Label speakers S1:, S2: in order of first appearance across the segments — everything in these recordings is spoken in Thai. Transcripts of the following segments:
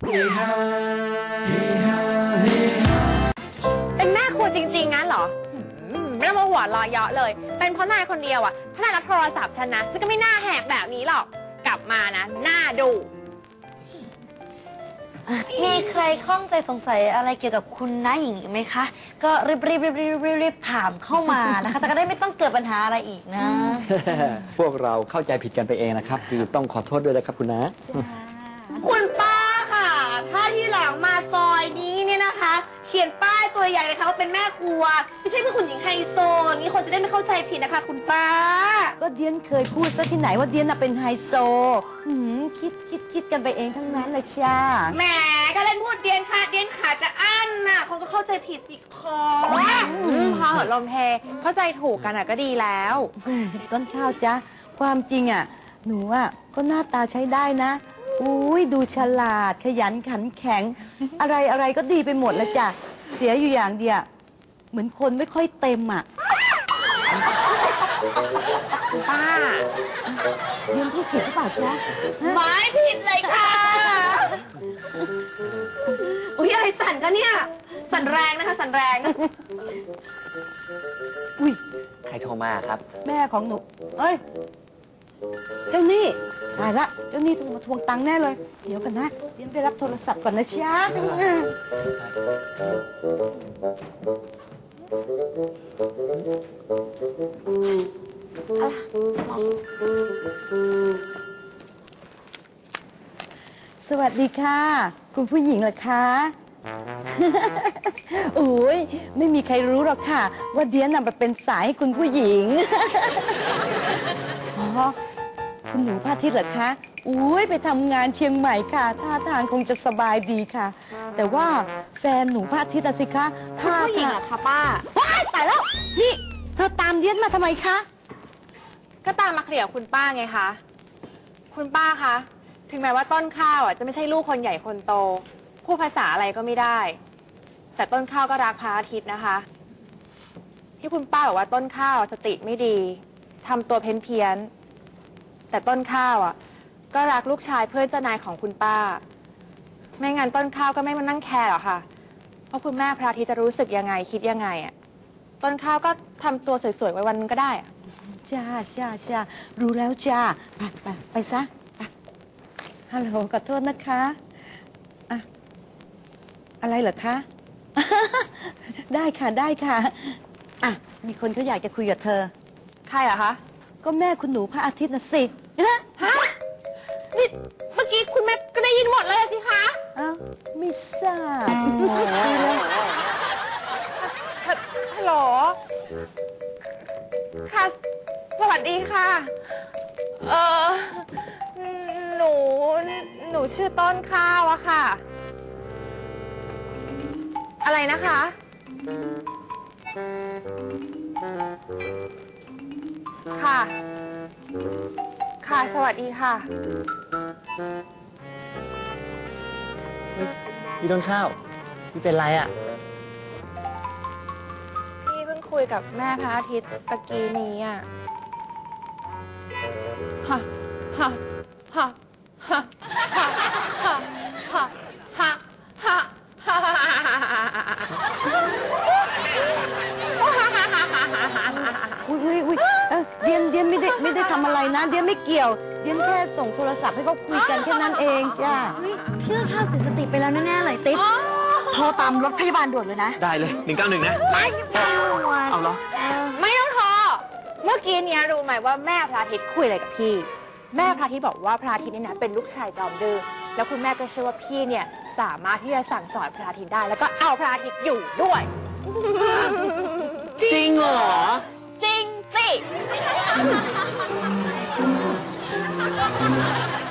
S1: เป็นแม่ครัวจริง ๆ งั้นเหรออืมไม่ต้องมาหัวเรอเยาะเลย เป็นเพราะนายคนเดียวอะถ้านายรับโทรศัพท์ฉันนะฉันก็ไม่น่าแหกแบบนี้หรอก กลับมานะ หน้าดู
S2: มีใครข้องใจสงสัยอะไรเกี่ยวกับคุณน้าหญิงอีกไหมคะ ก็รีบรีบรีบรีบรีบรีบถามเข้ามานะคะ แต่ก็ได้ไม่ต้องเกิดปัญหาอะไรอีกนะ
S3: พวกเราเข้าใจผิดกันไปเองนะครับคือต้องขอโทษด้วยนะครับคุณนะ
S2: คุณป้าค่ะ ถ้าที่หลังมาซอยนี้เนี่ยนะคะ เขียนป้ายตัวใหญ่เลยค่ะว่าเป็นแม่ครัว ไม่ใช่เป็นคุณหญิงไฮโซอย่างนี้คนจะได้ไม่เข้าใจผิดนะคะ คุณป้า
S4: ก็เดียนเคยพูดซะที่ไหนว่าเดียนน่ะเป็นไฮโซหืมคิดคิดคิดกันไปเองทั้งนั้นเลยจ้า
S2: แหมก็เล่นพูดเดียนค่ะ เดียนขาจะอั้นน่ะคนก็เข้าใจผิดสิคอ
S1: อืมพอเหอะลมเพเข้าใจถูกกันอะก็ดีแล้ว
S4: ต้นข้าวจ้ะความจริงอะ หนูอะก็หน้าตาใช้ได้นะ อุ้ยดูฉลาดขยันขันแข็ง อะไรอะไรก็ดีไปหมดแล้วจ้ะเสียอยู่อย่างเดียวเหมือนคนไม่ค่อยเต็มอะ
S1: ป้า
S4: เดียนพูดผิดหรือเปล่าจ๊ะ
S2: หมายผิดเลยค่ะ อุ้ยอะไรสั่นกันเนี่ย สั่นแรงนะคะ สั่นแรง
S4: อุ้ย
S3: ใครโทรมาครับ
S4: แม่ของหนู เอ้ย เจ้าหนี่ตายละเจ้าหนี่โทรมาทวงตังค์แน่เลย เดี๋ยวกันนะเดี๋ยวไปรับโทรศัพท์ก่อนนะจ๊ะสวัสดีค่ะ คุณผู้หญิงเหรอคะโอ้ยไม่มีใครรู้หรอกค่ะ ว่าเดียนน่ะมันเป็นสายให้คุณผู้หญิง อ๋อคุณหนูพาทิตย์เหรอคะอุ้ยไปทำงานเชียงใหม่ค่ะ ท่าทางคงจะสบายดีค่ะ แต่ว่าแฟนหนูพาทิตย์อะสิคะท่า
S1: ผู้หญิงเหรอคะป้า
S4: ว้ายตายแล้ว นี่ เธอตามเดียนมาทำไมคะ
S1: ก็ตามมาเคลียร์กับคุณป้าไงคะ คุณป้าคะ ถึงแม้ว่าต้นข้าวอะจะไม่ใช่ลูกคนใหญ่คนโต พูดภาษาอะไรก็ไม่ได้ แต่ต้นข้าวก็รักพระอาทิตย์นะคะ ที่คุณป้าบอกว่าต้นข้าวสติไม่ดี ทำตัวเพ้นเพี้ยน แต่ต้นข้าวอะ ก็รักลูกชายเพื่อนเจ้านายของคุณป้า ไม่งั้นต้นข้าวก็ไม่มานั่งแคร์หรอกค่ะ เพราะคุณแม่พระอาทิตย์จะรู้สึกยังไงคิดยังไงอะ ต้นข้าวก็ทำตัวสวยๆไว้วันนึงก็ได้อะ
S4: จ้าจ้าจ้ารู้แล้วจ้าไปไปไปซะไปฮัลโหลขอโทษนะคะอะอะไรเหรอคะ ได้ค่ะได้ค่ะ อะ มีคนเขาอยากจะคุยกับเธอ
S1: ใครอะคะ
S4: ก็แม่คุณหนูพระอาทิตย์นะสิ
S1: ฮะนี่เมื่อกี้คุณแม่ก็ได้ยินหมดเลยอะสิคะ
S4: อ้าวไม่ทราบ
S1: ฮัลฮัลโหลค่ะ สวัสดีค่ะ เออหนู หนูชื่อต้นข้าวอะค่ะ อะไรนะคะ ค่ะ ค่ะ สวัสดีค่ะ
S3: พี่ต้นข้าว พี่เป็นไรอะ
S1: พี่เพิ่งคุยกับแม่พระอาทิตย์ตะกี้นี้อะฮะฮะฮะฮะฮะฮะฮะฮะฮะฮะ
S4: อุ้ยอุ้ยอุ้ยเออเดียนเดียน ไม่ได้ไม่ได้ทำอะไรนะ เดียนไม่เกี่ยว เดียนแค่ส่งโทรศัพท์ให้เขาคุยกันแค่นั้นเองจ้า
S2: เชื่อข้าวเสียสติไปแล้วแน่ๆเลยติ๊บโทรตามรถพยาบาลด่วนเลยนะ
S3: ได้เลยหนึ่งเก้าหนึ่งนะเอาเหรอ
S1: ไม่ต้องโทรเมื่อกี้เนี้ยรู้ไหมว่าแม่พระอาทิตย์คุยอะไรกับพี่ แม่พระอาทิตย์บอกว่าพระอาทิตย์เนี่ยนะเป็นลูกชายจอมดื้อแล้วคุณแม่ก็เชื่อว่าพี่เนี่ยสามารถที่จะสั่งสอนพระอาทิตย์ได้ แล้วก็เอาพระอาทิตย์อยู่ด้วย
S3: จริงเหรอ
S1: จริงสิ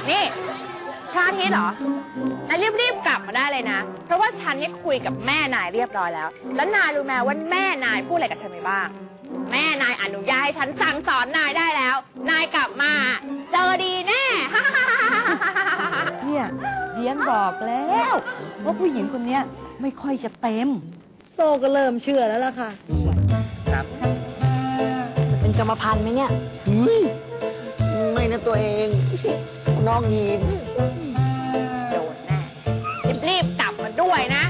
S1: นี่พระอาทิตย์เหรอนายรีบๆกลับมาได้เลยนะ เพราะว่าฉันเนี่ยคุยกับแม่นายเรียบร้อยแล้ว แล้วนายรู้ไหมว่าแม่นายพูดอะไรกับฉันไปบ้าง แม่นายอนุญาตให้ฉันสั่งสอนนายได้แล้ว นายกลับมา เจอดีแน่
S4: เนี่ยเดียนบอกแล้ว ว่าผู้หญิงคนเนี้ยไม่ค่อยจะเต็ม โซก็เริ่มเชื่อแล้วล่ะค่ะ
S3: ครับ
S2: จะเป็น กรรมพันธุ์ไหมเนี่ย
S3: ไม่นะตัวเองน้องยีน
S1: โดนแน่
S4: รีบ
S1: ๆกลับมาด้วย
S4: นะ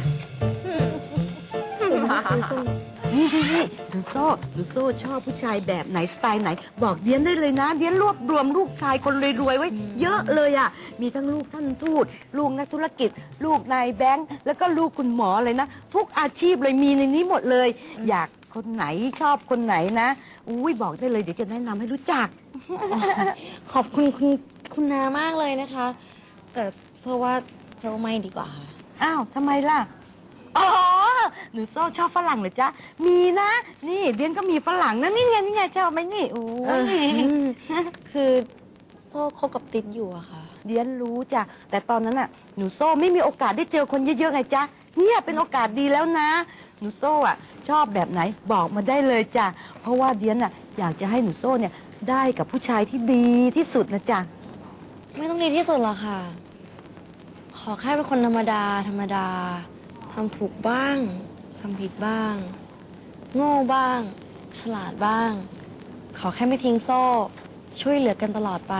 S4: ดูโซ่ดูโซ่ชอบผู้ชายแบบไหนสไตล์ไหน บอกเดียนได้เลยนะ เดียนรวบรวมลูกชายคนรวยๆไว้เยอะเลยอะ มีทั้งลูกท่านทูต ลูกนักธุรกิจ ลูกนายแบงค์ แล้วก็ลูกคุณหมอเลยนะ ทุกอาชีพเลยมีในนี้หมดเลย อยาก คนไหนชอบคนไหนนะอุ้ยบอกได้เลยเดี๋ยวจะแนะนำให้รู้จัก
S2: ขอบคุณคุณคุณนามากเลยนะคะ แต่โซว่าโซไม่ดีกว่าค่ะ
S4: อ้าวทำไมล่ะ อ๋อ หนูโซ่ชอบฝรั่งเหรอจ๊ะ มีนะ นี่เดียนก็มีฝรั่งนะนี่ไงนี่ไงชอบไหมนี่โอ้ย
S2: คือโซ่คบกับติ๊ดอยู่อะค่ะ
S4: เดียนรู้จ้ะ แต่ตอนนั้นน่ะ หนูโซ่ไม่มีโอกาสได้เจอคนเยอะๆไงจ๊ะ เนี่ยเป็นโอกาสดีแล้วนะ หนูโซ่อะชอบแบบไหนบอกมาได้เลยจ้ะเพราะว่าเดียนน่ะอยากจะให้หนูโซ่เนี่ยได้กับผู้ชายที่ดีที่สุดนะจ๊ะ
S2: ไม่ต้องดีที่สุดหรอกค่ะ ขอแค่เป็นคนธรรมดา ธรรมดาทำถูกบ้างทำผิดบ้าง โง่บ้าง ฉลาดบ้าง ขอแค่ไม่ทิ้งโซ่ ช่วยเหลือกันตลอดไป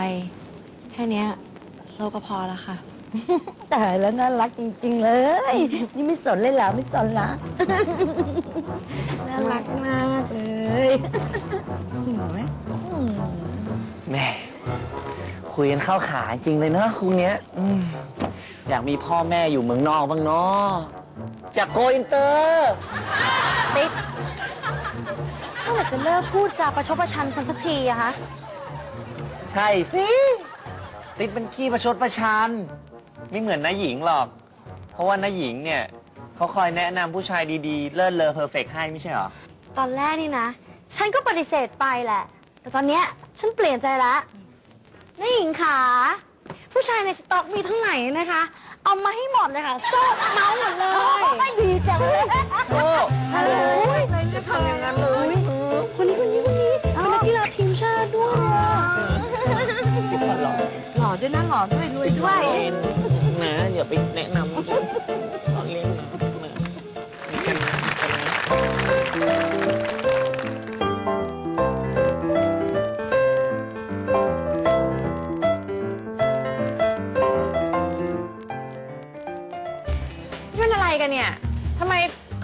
S2: แค่เนี้ยโซ่ก็พอแล้วค่ะ
S4: ตายแล้วน่ารักจริง ๆ เลย นี่ไม่สนเลยเหรอไม่สนละน่ารักมากเลยเห็นไหมอืม
S5: แม่คุยกันเข้าขาจริงเลยเนอะคุเนี้ยอืมอยากมีพ่อแม่อยู่เมืองนอกบ้างเนาะอยากโกอินเตอร์
S2: ติ๊ดเมื่อไหร่จะเลิกพูดจาประชดประชันกันสักทีอะคะ
S5: ใช่สิติดเป็นขี้ประชดประชัน ไม่เหมือนน้าหญิงหรอก เพราะว่าน้าหญิงเนี่ยเขาคอยแนะนำผู้ชายดีๆ เลิศเลอเพอร์เฟกให้ไม่ใช่หรอ
S2: ตอนแรกนี่นะ ฉันก็ปฏิเสธไปแหละ แต่ตอนเนี้ยฉันเปลี่ยนใจละนี่หญิงขาผู้ชายในสต็อกมีทั้งไหนนะคะ เอามาให้หมดเลยค่ะโซ่เมาหมดเลย
S4: ดีจังเลย
S5: โอ้
S2: โอ้ยจะทำอย่างนั้นเลยคนนี้คนนี้คนนี้เป็นนักกีฬาทีมชาติด้วยอะ
S5: หล่อ
S4: หล่อด้วยนะหล่อด้วยรวยด้วย
S5: เล่นนะ อย่าไปแนะนำตอนเล่นนะนะนี่กันนะกันนะ
S1: นี่มันอะไรกันเนี่ยทำไม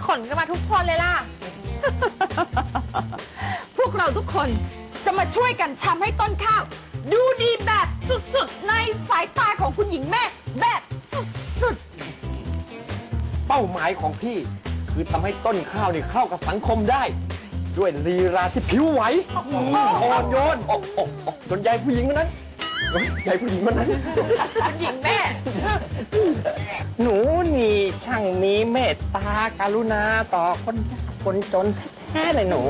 S1: ขนกันมาทุกคนเลยล่ะ
S4: พวกเราทุกคนจะมาช่วยกันทำให้ต้นข้าว ดูดีแบบสุดๆ ในสายตาของคุณหญิงแม่แบบ
S3: ป้าหมายของพี่ คือทำให้ต้นข้าวนี่เข้ากับสังคมได้ ด้วยลีลาที่ผิวไหวอ่อนโยนอกอกอกจนยายผู้หญิงคนนั้นเฮ้ยยายผู้หญิงคนนั้น
S1: คุณหญิงแม่
S3: หนูนี่ช่างมีเมตตาการุณาต่อคนยากคนจนแท้ๆเลยหนู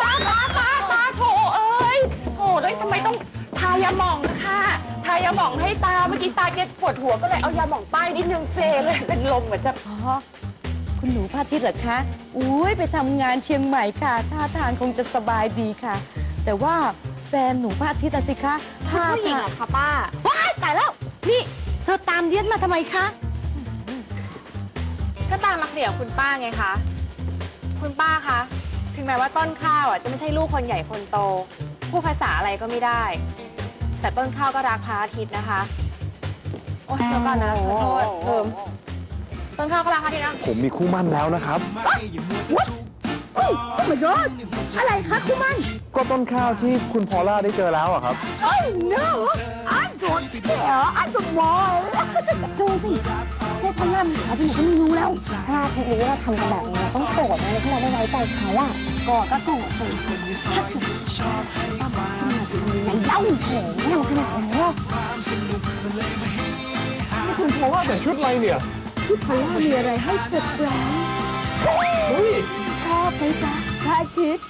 S1: ตาตาตาตาโถเอ้ยโถแล้วทำไมต้องทายาหมองนะคะ ทายาหม่องให้ตา เมื่อกี้ตาแกปวดหัวก็เลยเอายาหม่องป้ายนิดนึงเซเลยเป็นลมเหมือนจะ
S4: ๆอ๋อคุณหนูพาทิตย์เหรอคะอุ้ยไปทำงานเชียงใหม่ค่ะท่าทางคงจะสบายดีค่ะ แต่ว่าแฟนหนูพาทิตย์อะสิคะท่า
S2: ผู้หญิง
S4: ทาง
S2: เหรอคะป้า
S4: ว้ายตายแล้ว นี่ เธอตามเดียนมาทำไมคะ
S1: ก็ตามมาเคลียร์กับคุณป้าไงคะ คุณป้าคะ ถึงแม้ว่าต้นข้าวอะจะไม่ใช่ลูกคนใหญ่คนโต พูดภาษาอะไรก็ไม่ได้ แต่ต้นข้าวก็รักพระอาทิตย์นะคะ โอ๊ยเดี๋ยวก่อนนะขอโทษเพิ่มต้นข้าวก็รักพระอาทิตย์นะ
S3: ผมมีคู่มั่นแล้วนะครับ
S4: โอ้โหยอดอะไรคะคุณมัน
S3: ก็ต้นข้าวที่คุณพอล่าได้เจอแล้วอะครับ
S4: โอ้ no I don't care I don't want ดูสิแค่ทำงานเขาที่หนูก็ไม่รู้แล้ว
S2: ถ้าทีนี้เราทำกันแบบนี้ต้องโกรธนะที่เราไม่ไว้ใจเขาอะ โกรธก็โกรธสิไหนเล้าโหแม่ขนาดนี้
S3: คุณพอว่าแต่ชุดอะไรเนี่ย
S4: ชุดพอลล่ามีอะไรให้เซอร์ไพรส์ชอบไหมจ๊ะพระอาทิตย์